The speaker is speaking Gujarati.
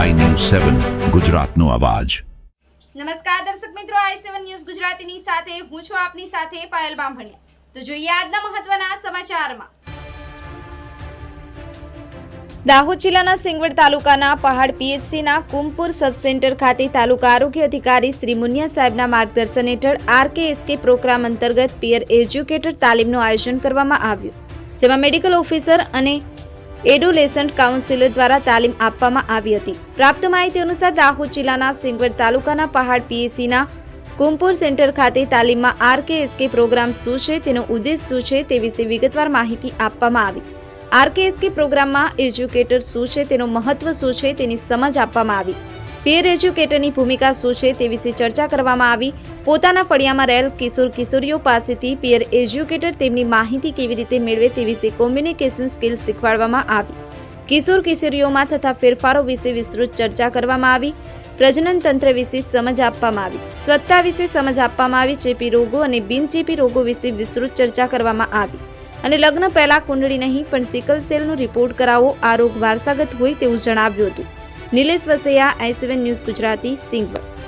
સેવન ગુજરાતનો અવાજ. નમસ્કાર દર્શક મિત્રો આઈ સેવન ન્યૂઝ ગુજરાતીની સાથે હું છું આપની સાથે પાયલ બામભણિયા. તો જોઈએ આજના મહત્વના સમાચારમાં. દાહોદ જિલ્લાના સિંગવડ તાલુકાના પહાડ પીએચસીના કુમપુર સબ સેન્ટર ખાતે તાલુકા આરોગ્ય અધિકારી શ્રી મુનિયા સાહેબના માર્ગદર્શન હેઠળ આરકેએસકે પ્રોગ્રામ અંતર્ગત પિયર એજ્યુકેટર તાલીમનું આયોજન કરવામાં આવ્યું જેમાં મેડિકલ ઓફિસર અને એડોલેસન્ટ કાઉન્સિલર દ્વારા તાલીમ આપવામાં આવી હતી. પ્રાપ્ત માહિતી અનુસાર દાહોદ જિલ્લાના સિંગવડ તાલુકાના પહાડ પીએસીના કુમપુર સેન્ટર ખાતે તાલીમમાં આરકેએસકે પ્રોગ્રામ શું છે, તેનો ઉદ્દેશ શું છે, તે વિશે વિગતવાર માહિતી આપવામાં આવી. આરકેએસકે પ્રોગ્રામમાં એજ્યુકેટર શું છે, તેનું મહત્વ શું છે, તેની સમજ આપવામાં આવી. પીર એજ્યુકેટરની ભૂમિકા શું છે તે વિશે ચર્ચા કરવામાં આવી. પોતાના ફળિયામાં રહેલ કિશોર કિશોરીઓ પાસેથી પીર એજ્યુકેટર તેમની માહિતી કેવી રીતે મેળવે તે વિશે કોમ્યુનિકેશન સ્કિલ શીખવાડવામાં આવી. કિશોર કિશોરીઓમાં થતા ફેરફારો વિશે વિસ્તૃત ચર્ચા કરવામાં આવી. પ્રજનન તંત્ર વિશે સમજ આપવામાં આવી. સ્વચ્છતા વિશે સમજ આપવામાં આવી. ચેપી રોગો અને બિનચેપી રોગો વિશે વિસ્તૃત ચર્ચા કરવામાં આવી. અને લગ્ન પહેલા કુંડળી નહીં, પણ સિકલ સેલનો રિપોર્ટ કરાવો, આ રોગ વારસાગત હોય તેવું જણાવ્યું હતું. Nilesh Vasaiya I News Gujarati Singvad.